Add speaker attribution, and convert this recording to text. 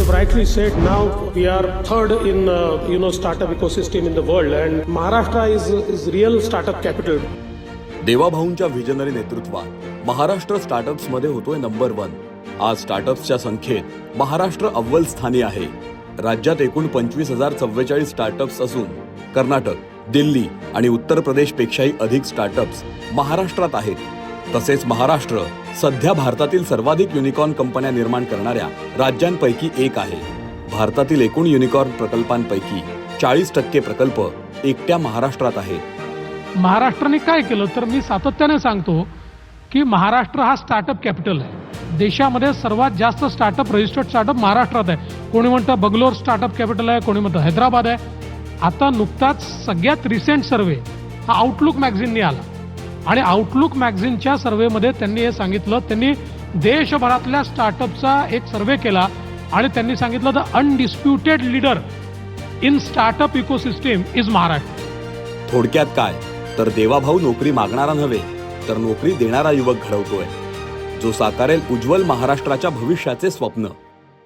Speaker 1: you have rightly said, now we are third in uh, you know startup ecosystem in the world, and Maharashtra is is real startup capital.
Speaker 2: देवाभाऊंच्या visionary नेतृत्वात महाराष्ट्र स्टार्टअप्समध्ये होतोय number one आज स्टार्टअप्सच्या संख्येत महाराष्ट्र अव्वल स्थानी आहे. राज्यात एकूण पंचवीस हजार चव्वेचाळीस स्टार्टअप्स असून कर्नाटक दिल्ली आणि उत्तर प्रदेशपेक्षाही अधिक स्टार्टअप्स महाराष्ट्रात आहेत. तसेच महाराष्ट्र सध्या भारतातील सर्वाधिक युनिकॉर्न कंपन्या निर्माण करणाऱ्या राज्यांपैकी एक आहे. भारतातील एकूण युनिकॉर्न प्रकल्पांपैकी चाळीस टक्के प्रकल्प एकट्या महाराष्ट्रात आहेत.
Speaker 3: महाराष्ट्राने काय केलं तर मी सातत्याने सांगतो की महाराष्ट्र हा स्टार्टअप कॅपिटल आहे. देशामध्ये सर्वात जास्त स्टार्टअप रजिस्टर्ड स्टार्टअप महाराष्ट्रात आहे. कोणी म्हणतं बंगलोर स्टार्टअप कॅपिटल आहे कोणी म्हणतं हैदराबाद आहे. आता नुकताच सगळ्यात रिसेंट सर्वे हा आउटलुक मॅगझिनने आला. आणि आउटलुक मॅगझिनच्या सर्वेमध्ये त्यांनी हे सांगितलं. त्यांनी देशभरातल्या स्टार्टअपचा एक सर्वे केला आणि त्यांनी सांगितलं the undisputed leader in startup ecosystem is Maharashtra
Speaker 2: थोडक्यात काय? तर देवाभाऊ नोकरी मागणारा नव्हे तर नोकरी देणारा युवक घडवतोय जो साकारेल उज्ज्वल महाराष्ट्राच्या भविष्याचे स्वप्न.